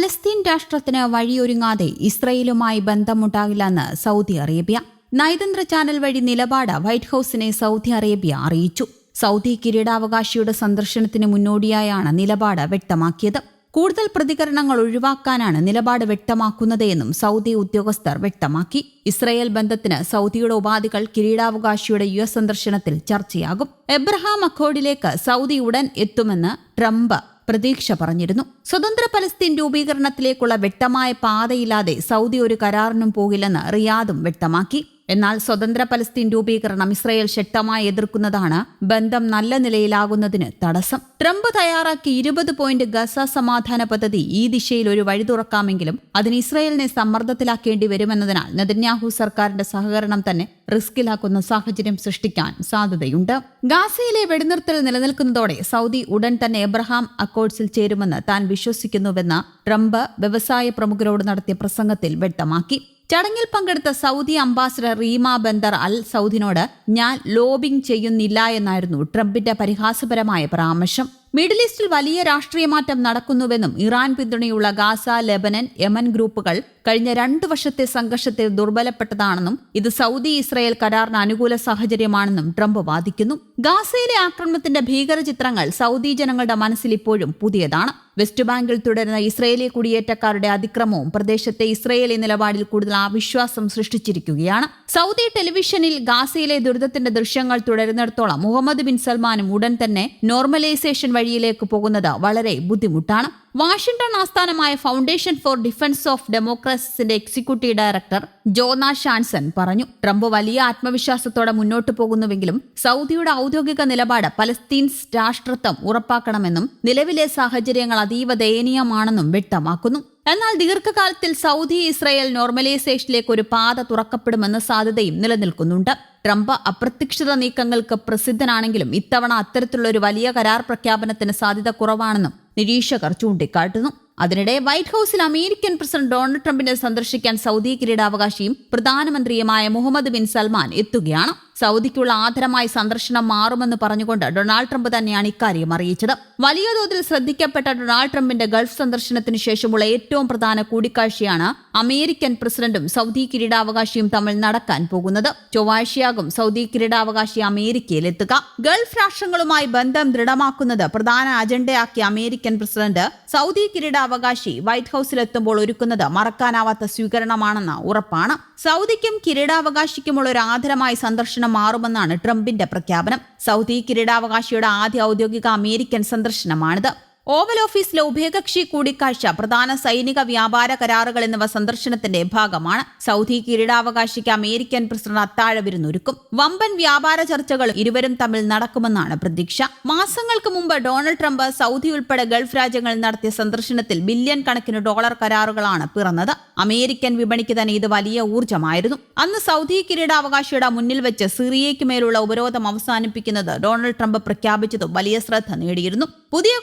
Palestine രാഷ്ട്രത്തിന് വഴിയൊരുങ്ങാതെ ഇസ്രയേലുമായി ബന്ധമുണ്ടാകില്ലെന്ന് സൗദി അറേബ്യ. നയതന്ത്ര ചാനൽ വഴി നിലപാട് വൈറ്റ് ഹൌസിനെ സൗദി അറേബ്യ അറിയിച്ചു. സൗദി കിരീടാവകാശിയുടെ സന്ദർശനത്തിന് മുന്നോടിയായാണ് നിലപാട് വ്യക്തമാക്കിയത്. കൂടുതൽ പ്രതികരണങ്ങൾ ഒഴിവാക്കാനാണ് നിലപാട് വ്യക്തമാക്കുന്നതെന്നും സൗദി ഉദ്യോഗസ്ഥർ വ്യക്തമാക്കി. ഇസ്രയേൽ ബന്ധത്തിന് സൗദിയുടെ ഉപാധികൾ കിരീടാവകാശിയുടെ യു എസ് സന്ദർശനത്തിൽ ചർച്ചയാകും. എബ്രഹാം അക്കോർഡിലേക്ക് സൗദി ഉടൻ എത്തുമെന്ന് ട്രംപ് പ്രതീക്ഷ പറഞ്ഞിരുന്നു. സ്വതന്ത്ര പലസ്തീൻ രൂപീകരണത്തിലേക്കുള്ള വ്യക്തമായ പാതയില്ലാതെ സൗദി ഒരു കരാറിനും പോകില്ലെന്ന് റിയാദും വ്യക്തമാക്കി. എന്നാൽ സ്വതന്ത്ര പലസ്തീൻ രൂപീകരണം ഇസ്രയേൽ ശക്തമായി എതിർക്കുന്നതാണ് ബന്ധം നല്ല നിലയിലാകുന്നതിന് തടസ്സം. ട്രംപ് തയ്യാറാക്കി ഇരുപത് പോയിന്റ് ഗസ സമാധാന പദ്ധതി ഈ ദിശയിൽ ഒരു വഴി തുറക്കാമെങ്കിലും അതിന് ഇസ്രയേലിനെ സമ്മർദ്ദത്തിലാക്കേണ്ടി വരുമെന്നതിനാൽ നെതന്യാഹു സർക്കാരിന്റെ സഹകരണം തന്നെ റിസ്കിലാക്കുന്ന സാഹചര്യം സൃഷ്ടിക്കാൻ സാധ്യതയുണ്ട്. ഗാസയിലെ വെടിനിർത്തൽ നിലനിൽക്കുന്നതോടെ സൗദി ഉടൻ തന്നെ എബ്രഹാം അക്കോഡ്സിൽ ചേരുമെന്ന് താൻ വിശ്വസിക്കുന്നുവെന്ന് ട്രംപ് വ്യവസായ പ്രമുഖരോട് നടത്തിയ പ്രസംഗത്തിൽ വ്യക്തമാക്കി. ചടങ്ങിൽ പങ്കെടുത്ത Saudi ambassador Reema Bandar al സൗദിനോട് ഞാൻ ലോബിംഗ് ചെയ്യുന്നില്ല എന്നായിരുന്നു ട്രംപിന്റെ പരിഹാസപരമായ പരാമർശം. മിഡിൽ ഈസ്റ്റിൽ വലിയ രാഷ്ട്രീയ മാറ്റം നടക്കുന്നുവെന്നും ഇറാൻ പിന്തുണയുള്ള ഗാസ ലെബനൻ യമൻ ഗ്രൂപ്പുകൾ കഴിഞ്ഞ രണ്ടു വർഷത്തെ സംഘർഷത്തിൽ ദുർബലപ്പെട്ടതാണെന്നും ഇത് സൗദി ഇസ്രായേൽ കരാറിന് അനുകൂല സാഹചര്യമാണെന്നും ട്രംപ് വാദിക്കുന്നു. ഗാസയിലെ ആക്രമണത്തിന്റെ ഭീകര ചിത്രങ്ങൾ സൗദി ജനങ്ങളുടെ മനസ്സിൽ ഇപ്പോഴും പുതിയതാണ്. വെസ്റ്റ് ബാങ്കിൽ തുടരുന്ന ഇസ്രയേലി കുടിയേറ്റക്കാരുടെ അതിക്രമവും പ്രദേശത്തെ ഇസ്രയേലി നിലപാടിൽ കൂടുതൽ അവിശ്വാസം സൃഷ്ടിച്ചിരിക്കുകയാണ്. സൗദി ടെലിവിഷനിൽ ഗാസയിലെ ദുരിതത്തിന്റെ ദൃശ്യങ്ങൾ തുടരുന്നിടത്തോളം മുഹമ്മദ് ബിൻ സൽമാനും ഉടൻ തന്നെ നോർമലൈസേഷൻ വഴിയിലേക്ക് പോകുന്നത് വളരെ ബുദ്ധിമുട്ടാണ്. വാഷിംഗ്ടൺ ആസ്ഥാനമായ ഫൗണ്ടേഷൻ ഫോർ ഡിഫൻസ് ഓഫ് ഡെമോക്രസിന്റെ എക്സിക്യൂട്ടീവ് ഡയറക്ടർ ജോനാ ഷാൻസൺ പറഞ്ഞു ട്രംപ് വലിയ ആത്മവിശ്വാസത്തോടെ മുന്നോട്ടു പോകുന്നുവെങ്കിലും സൗദിയുടെ ഔദ്യോഗിക നിലപാട് പലസ്തീൻ രാഷ്ട്രത്വം ഉറപ്പാക്കണമെന്നും നിലവിലെ സാഹചര്യങ്ങൾ അതീവ ദയനീയമാണെന്നും വ്യക്തമാക്കുന്നു. എന്നാൽ ദീർഘകാലത്തിൽ സൗദി ഇസ്രായേൽ നോർമലൈസേഷനിലേക്ക് ഒരു പാത തുറക്കപ്പെടുമെന്ന സാധ്യതയും നിലനിൽക്കുന്നുണ്ട്. ട്രംപ് അപ്രത്യക്ഷിത നീക്കങ്ങൾക്ക് പ്രസിദ്ധനാണെങ്കിലും ഇത്തവണ അത്തരത്തിലുള്ള ഒരു വലിയ കരാർ പ്രഖ്യാപനത്തിന് സാധ്യത കുറവാണെന്നും നിരീക്ഷകർ ചൂണ്ടിക്കാട്ടുന്നു. അതിനിടെ വൈറ്റ് ഹൌസിൽ അമേരിക്കൻ പ്രസിഡന്റ് ഡൊണാൾഡ് ട്രംപിനെ സന്ദർശിക്കാൻ സൗദി കിരീടാവകാശിയും പ്രധാനമന്ത്രിയുമായ മുഹമ്മദ് ബിൻ സൽമാൻ എത്തുകയാണ്. സൗദിക്കുള്ള ആദരമായി സന്ദർശനം മാറുമെന്ന് പറഞ്ഞുകൊണ്ട് ഡൊണാൾഡ് ട്രംപ് തന്നെയാണ് ഇക്കാര്യം അറിയിച്ചത്. വലിയ തോതിൽ ശ്രദ്ധിക്കപ്പെട്ട ഡൊണാൾഡ് ട്രംപിന്റെ ഗൾഫ് സന്ദർശനത്തിന് ശേഷമുള്ള ഏറ്റവും പ്രധാന കൂടിക്കാഴ്ചയാണ് അമേരിക്കൻ പ്രസിഡന്റും സൗദി കിരീടാവകാശിയും തമ്മിൽ നടക്കാൻ പോകുന്നത്. ചൊവ്വാഴ്ചയാകും സൗദി കിരീടാവകാശി അമേരിക്കയിലെത്തുക ഗൾഫ് രാഷ്ട്രങ്ങളുമായി ബന്ധം ദൃഢമാക്കുന്നത് പ്രധാന അജണ്ടയാക്കിയ അമേരിക്കൻ പ്രസിഡന്റ് സൗദി കിരീടാവകാശി വൈറ്റ് ഹൌസിലെത്തുമ്പോൾ ഒരുക്കുന്നത് മറക്കാനാവാത്ത സ്വീകരണമാണെന്ന ഉറപ്പാണ്. സൗദിക്കും കിരീടാവകാശിക്കുമുള്ള ഒരു ആദരമായി സന്ദർശനം മാറുമെന്നാണ് ട്രംപിന്റെ പ്രഖ്യാപനം. സൗദി കിരീടാവകാശിയുടെ ആദ്യ ഔദ്യോഗിക അമേരിക്കൻ സന്ദർശനമാണിത്. ഓവൽ ഓഫീസിലെ ഉഭയകക്ഷി കൂടിക്കാഴ്ച പ്രധാന സൈനിക വ്യാപാര കരാറുകൾ എന്നിവ സന്ദർശനത്തിന്റെ ഭാഗമാണ്. സൗദി കിരീടാവകാശിക്ക് അമേരിക്കൻ പ്രസിഡന്റ് അത്താഴ വിരുന്നൊരുക്കും. വമ്പൻ വ്യാപാര ചർച്ചകൾ ഇരുവരും തമ്മിൽ നടക്കുമെന്നാണ് പ്രതീക്ഷ. മാസങ്ങൾക്ക് മുമ്പ് ഡൊണാൾഡ് ട്രംപ് സൗദി ഉൾപ്പെടെ ഗൾഫ് രാജ്യങ്ങളിൽ നടത്തിയ സന്ദർശനത്തിൽ ബില്യൺ കണക്കിന് ഡോളർ കരാറുകളാണ് പിറന്നത്. അമേരിക്കൻ വിപണിക്ക് തന്നെ ഇത് വലിയ ഊർജമായിരുന്നു. അന്ന് സൗദി കിരീടാവകാശിയുടെ മുന്നിൽ വെച്ച് സിറിയയ്ക്ക് മേലുള്ള ഉപരോധം അവസാനിപ്പിക്കുന്നത് ഡൊണാൾഡ് ട്രംപ് പ്രഖ്യാപിച്ചതും വലിയ ശ്രദ്ധ നേടിയിരുന്നു. പുതിയ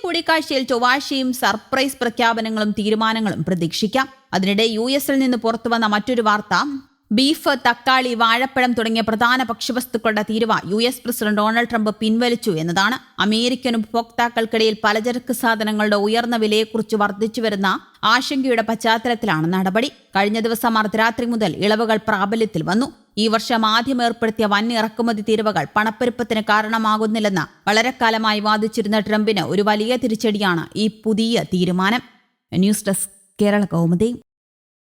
കൂടിക്കാഴ്ചയിൽ ചൊവ്വാഴ്ചയും സർപ്രൈസ് പ്രഖ്യാപനങ്ങളും തീരുമാനങ്ങളും പ്രതീക്ഷിക്കാം. അതിനിടെ യു എസിൽ നിന്ന് പുറത്തുവന്ന മറ്റൊരു വാർത്ത ബീഫ് തക്കാളി വാഴപ്പഴം തുടങ്ങിയ പ്രധാന ഭക്ഷ്യവസ്തുക്കളുടെ തീരുവ U S president Donald Trump പിൻവലിച്ചു എന്നതാണ്. അമേരിക്കൻ ഉപഭോക്താക്കൾക്കിടയിൽ പലചരക്ക് സാധനങ്ങളുടെ ഉയർന്ന വിലയെക്കുറിച്ച് വർദ്ധിച്ചു വരുന്ന ആശങ്കയുടെ പശ്ചാത്തലത്തിലാണ് നടപടി. കഴിഞ്ഞ ദിവസം അർദ്ധരാത്രി മുതൽ ഇളവുകൾ പ്രാബല്യത്തിൽ വന്നു. ഈ വർഷം ആദ്യം ഏർപ്പെടുത്തിയ വൻ ഇറക്കുമതി തീരുവകൾ പണപ്പെരുപ്പത്തിന് കാരണമാകുന്നില്ലെന്ന് വളരെക്കാലമായി വാദിച്ചിരുന്ന ട്രംപിന് ഒരു വലിയ തിരിച്ചടിയാണ് ഈ പുതിയ തീരുമാനം. News desk Kerala Kaumudi.